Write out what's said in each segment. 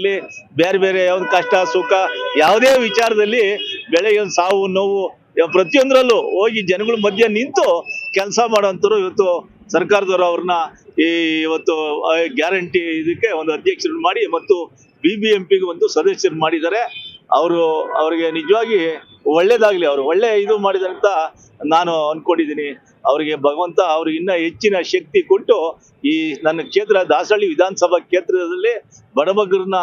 ಇರ್ಲಿ, ಬೇರೆ ಬೇರೆ ಯಾವ್ದು ಕಷ್ಟ, ಸುಖ, ಯಾವುದೇ ವಿಚಾರದಲ್ಲಿ ಬೆಳೆಗೆ ಒಂದು ಸಾವು, ನೋವು ಯಾವ- ಪ್ರತಿಯೊಂದರಲ್ಲೂ ಹೋಗಿ ಜನಗಳ ಮಧ್ಯೆ ನಿಂತು ಕೆಲಸ ಮಾಡೋಂಥವ್ರು ಇವತ್ತು ಸರ್ಕಾರದವರು ಅವ್ರನ್ನ ಈ ಇವತ್ತು ಗ್ಯಾರಂಟಿ ಇದಕ್ಕೆ ಒಂದು ಅಧ್ಯಕ್ಷರು ಮಾಡಿ ಮತ್ತು ಬಿ ಬಿ ಎಂ ಪಿಗೆ ಒಂದು ಸದಸ್ಯರು ಮಾಡಿದ್ದಾರೆ. ಅವರು ಅವರಿಗೆ ನಿಜವಾಗಿ ಒಳ್ಳೇದಾಗ್ಲಿ, ಅವರು ಒಳ್ಳೆ ಇದು ಮಾಡಿದಂತ ನಾನು ಅನ್ಕೊಂಡಿದ್ದೀನಿ. ಅವರಿಗೆ ಭಗವಂತ ಅವ್ರಿಗೆ ಇನ್ನ ಹೆಚ್ಚಿನ ಶಕ್ತಿ ಕೊಟ್ಟು ಈ ನನ್ನ ಕ್ಷೇತ್ರ ದಾಸಹಳ್ಳಿ ವಿಧಾನಸಭಾ ಕ್ಷೇತ್ರದಲ್ಲಿ ಬಡಬಗ್ಗರನ್ನ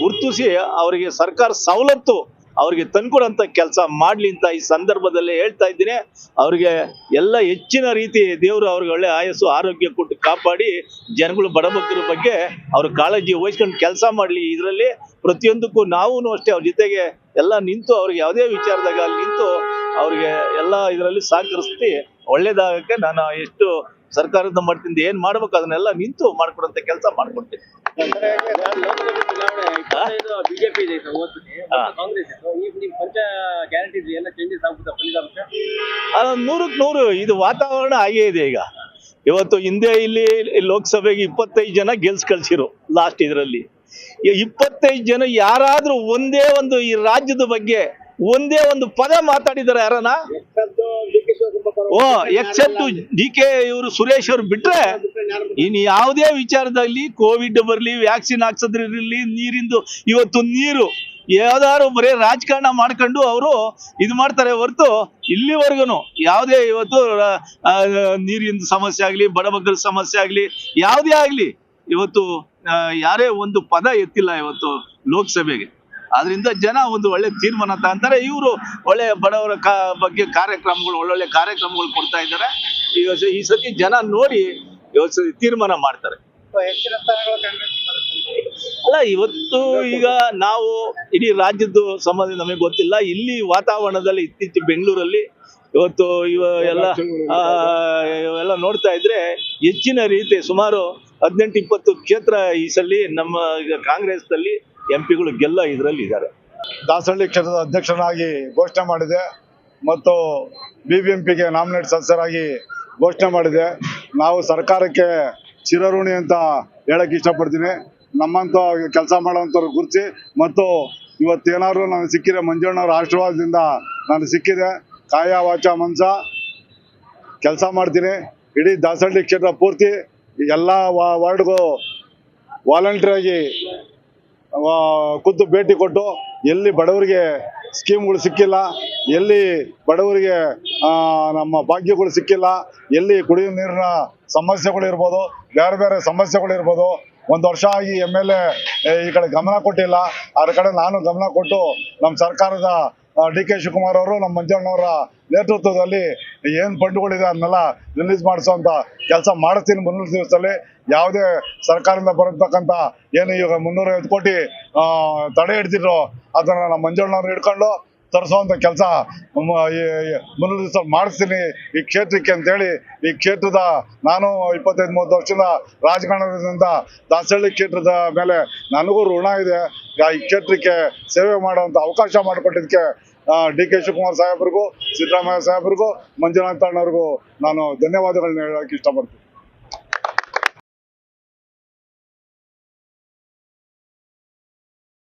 ಗುರುತಿಸಿ ಅವರಿಗೆ ಸರ್ಕಾರ ಸವಲತ್ತು ಅವ್ರಿಗೆ ತಂದ್ಕೊಡಂತ ಕೆಲಸ ಮಾಡ್ಲಿ ಅಂತ ಈ ಸಂದರ್ಭದಲ್ಲಿ ಹೇಳ್ತಾ ಇದ್ದೀನಿ. ಅವ್ರಿಗೆ ಎಲ್ಲ ಹೆಚ್ಚಿನ ರೀತಿ ದೇವರು ಅವ್ರಿಗೆ ಒಳ್ಳೆ ಆಯಸ್ಸು, ಆರೋಗ್ಯ ಕೊಟ್ಟು ಕಾಪಾಡಿ ಜನಗಳು ಬಡಬಗ್ಗರ ಬಗ್ಗೆ ಅವ್ರ ಕಾಳಜಿ ವಹಿಸ್ಕೊಂಡು ಕೆಲಸ ಮಾಡ್ಲಿ. ಇದರಲ್ಲಿ ಪ್ರತಿಯೊಂದಕ್ಕೂ ನಾವು ಅಷ್ಟೇ ಅವ್ರ ಜೊತೆಗೆ ಎಲ್ಲ ನಿಂತು ಅವ್ರಿಗೆ ಯಾವುದೇ ವಿಚಾರದಾಗ ಅಲ್ಲಿ ನಿಂತು ಅವ್ರಿಗೆ ಎಲ್ಲ ಇದರಲ್ಲಿ ಸಹಕರಿಸ್ತಿ ಒಳ್ಳೇದಾಗಕ್ಕೆ ನಾನು ಎಷ್ಟು ಸರ್ಕಾರದ ಮಾಡ್ತೀನಿ ಏನ್ ಮಾಡ್ಬೇಕು ಅದನ್ನೆಲ್ಲ ನಿಂತು ಮಾಡ್ಕೊಡಂತ ಕೆಲಸ ಮಾಡ್ಕೊಡ್ತೀನಿ. ನೂರಕ್ ನೂರು ಇದು ವಾತಾವರಣ ಆಗೇ ಇದೆ ಈಗ. ಇವತ್ತು ಹಿಂದೆ ಇಲ್ಲಿ ಲೋಕಸಭೆಗೆ ಇಪ್ಪತ್ತೈದು ಜನ ಗೆಲ್ಸ್ ಕಳ್ಸಿರು ಲಾಸ್ಟ್ ಇದರಲ್ಲಿ ಇಪ್ಪತ್ತೈದು ಜನ ಯಾರಾದ್ರೂ ಒಂದೇ ಒಂದು ಈ ರಾಜ್ಯದ ಬಗ್ಗೆ ಒಂದೇ ಒಂದು ಪದ ಮಾತಾಡಿದಾರೆ ಯಾರನ ಓ ಎಕ್ಸೆಪ್ಟ್ ಡಿ ಕೆ ಇವರು ಸುರೇಶ್ ಅವ್ರು ಬಿಟ್ರೆ ಇನ್ ಯಾವುದೇ ವಿಚಾರದಲ್ಲಿ ಕೋವಿಡ್ ಬರ್ಲಿ ವ್ಯಾಕ್ಸಿನ್ ಹಾಕ್ಸೋದ್ರಿರ್ಲಿ ನೀರಿಂದು ಇವತ್ತು ನೀರು ಯಾವ್ದಾದ್ರು ಬರೀ ರಾಜಕಾರಣ ಮಾಡ್ಕೊಂಡು ಅವರು ಇದು ಮಾಡ್ತಾರೆ ಹೊರತು ಇಲ್ಲಿವರೆಗೂ ಯಾವುದೇ ಇವತ್ತು ನೀರಿನ ಸಮಸ್ಯೆ ಆಗ್ಲಿ ಮಕ್ಕಳ ಸಮಸ್ಯೆ ಆಗ್ಲಿ ಯಾವುದೇ ಆಗ್ಲಿ ಇವತ್ತು ಯಾರೇ ಒಂದು ಪದ ಎತ್ತಿಲ್ಲ ಇವತ್ತು ಲೋಕಸಭೆಗೆ. ಆದ್ರಿಂದ ಜನ ಒಂದು ಒಳ್ಳೆ ತೀರ್ಮಾನ ತಗೊಂತಾರೆ. ಇವರು ಒಳ್ಳೆ ಬಡವರ ಕಾ ಬಗ್ಗೆ ಕಾರ್ಯಕ್ರಮಗಳು ಒಳ್ಳೊಳ್ಳೆ ಕಾರ್ಯಕ್ರಮಗಳು ಕೊಡ್ತಾ ಇದ್ದಾರೆ. ಈ ಸತಿ ಜನ ನೋಡಿ ಇವತ್ತು ತೀರ್ಮಾನ ಮಾಡ್ತಾರೆ. ಅಲ್ಲ ಇವತ್ತು ಈಗ ನಾವು ಇಡೀ ರಾಜ್ಯದ್ದು ಸಂಬಂಧ ನಮಗೆ ಗೊತ್ತಿಲ್ಲ. ಇಲ್ಲಿ ವಾತಾವರಣದಲ್ಲಿ ಇತ್ತೀಚೆಗೆ ಬೆಂಗಳೂರಲ್ಲಿ ಇವತ್ತು ಇವ ಎಲ್ಲ ಆ, ಇವೆಲ್ಲ ನೋಡ್ತಾ ಇದ್ರೆ ಹೆಚ್ಚಿನ ರೀತಿ ಸುಮಾರು ಹದಿನೆಂಟು ಇಪ್ಪತ್ತು ಕ್ಷೇತ್ರ ಈ ಸಲ ನಮ್ಮ ಈಗ ಕಾಂಗ್ರೆಸ್ನಲ್ಲಿ ಎಂ ಪಿಗಳು ಗೆಲ್ಲ ಇದರಲ್ಲಿ ಇದ್ದಾರೆ. ದಾಸಹಳ್ಳಿ ಕ್ಷೇತ್ರದ ಅಧ್ಯಕ್ಷನಾಗಿ ಘೋಷಣೆ ಮಾಡಿದೆ ಮತ್ತು ಬಿ ಬಿ ಎಂ ಪಿಗೆ ನಾಮಿನೇಟ್ ಸದಸ್ಯರಾಗಿ ಘೋಷಣೆ ಮಾಡಿದೆ. ನಾವು ಸರ್ಕಾರಕ್ಕೆ ಚಿರಋಣಿ ಅಂತ ಹೇಳಕ್ಕೆ ಇಷ್ಟಪಡ್ತೀನಿ. ನಮ್ಮಂತ ಕೆಲಸ ಮಾಡೋವಂಥವ್ರು ಗುರುತಿಸಿ ಮತ್ತು ಇವತ್ತೇನಾದ್ರು ನಾನು ಸಿಕ್ಕಿದೆ ಮಂಜಣ್ಣವ್ರ ಆಶೀರ್ವಾದದಿಂದ ನಾನು ಸಿಕ್ಕಿದೆ. ಕಾಯ ವಾಚ ಮನ್ಸ ಕೆಲಸ ಮಾಡ್ತೀನಿ. ಇಡೀ ದಾಸಹಳ್ಳಿ ಕ್ಷೇತ್ರ ಪೂರ್ತಿ ಎಲ್ಲ ವಾರ್ಡ್ಗೂ ವಾಲಂಟಿಯರ್ ಆಗಿ ಖುದ್ದು ಭೇಟಿ ಕೊಟ್ಟು ಎಲ್ಲಿ ಬಡವರಿಗೆ ಸ್ಕೀಮ್ಗಳು ಸಿಕ್ಕಿಲ್ಲ, ಎಲ್ಲಿ ಬಡವರಿಗೆ ನಮ್ಮ ಭಾಗ್ಯಗಳು ಸಿಕ್ಕಿಲ್ಲ, ಎಲ್ಲಿ ಕುಡಿಯುವ ನೀರಿನ ಸಮಸ್ಯೆಗಳು ಇರ್ಬೋದು, ಬೇರೆ ಬೇರೆ ಸಮಸ್ಯೆಗಳು ಇರ್ಬೋದು, ಒಂದು ವರ್ಷ ಆಗಿ ಎಂ ಎಲ್ ಎ ಈ ಕಡೆ ಗಮನ ಕೊಟ್ಟಿಲ್ಲ ಅದ್ರ ಕಡೆ ನಾನು ಗಮನ ಕೊಟ್ಟು ನಮ್ಮ ಸರ್ಕಾರದ ಡಿ ಕೆ ಶಿವಕುಮಾರ್ ಅವರು, ನಮ್ಮ ಮಂಜಣ್ಣವರ ನೇತೃತ್ವದಲ್ಲಿ ಏನು ಬಂಡುಗಳಿದೆ ಅದನ್ನೆಲ್ಲ ರಿಲೀಸ್ ಮಾಡಿಸೋವಂಥ ಕೆಲಸ ಮಾಡಿಸ್ತೀನಿ ಮುಂದಿನ ದಿವಸದಲ್ಲಿ. ಯಾವುದೇ ಸರ್ಕಾರದಿಂದ ಬರತಕ್ಕಂಥ ಏನು ಈಗ ಮುನ್ನೂರೈವತ್ತು ಕೋಟಿ ಆ, ತಡೆ ಹಿಡ್ತಿದ್ರು ಅದನ್ನು ನಮ್ಮ ಮಂಜಣ್ಣವ್ರು ಹಿಡ್ಕೊಂಡು ತರಿಸುವಂಥ ಕೆಲಸ ಮುಂದಿನ ದಿವಸ ಮಾಡಿಸ್ತೀನಿ ಈ ಕ್ಷೇತ್ರಕ್ಕೆ ಅಂತೇಳಿ. ಈ ಕ್ಷೇತ್ರದ ನಾನು ಇಪ್ಪತ್ತೈದು ಮೂವತ್ತು ವರ್ಷದ ರಾಜಕಾರಣದಿಂದ ದಾಸಹಳ್ಳಿ ಕ್ಷೇತ್ರದ ಮೇಲೆ ನನಗೂ ಋಣ ಇದೆ. ಈ ಕ್ಷೇತ್ರಕ್ಕೆ ಸೇವೆ ಮಾಡುವಂಥ ಅವಕಾಶ ಮಾಡಿಕೊಟ್ಟಿದ್ದಕ್ಕೆ ಡಿ ಕೆ ಶಿವಕುಮಾರ್ ಸಾಹೇಬ್ರಿಗೂ ಸಿದ್ದರಾಮಯ್ಯ ಸಾಹೇಬ್ರಿಗೂ ಮಂಜುನಾಥ್ ಅಣ್ಣವ್ರಿಗೂ ನಾನು ಧನ್ಯವಾದಗಳನ್ನ ಹೇಳಕ್ಕೆ ಇಷ್ಟಪಡ್ತೀನಿ.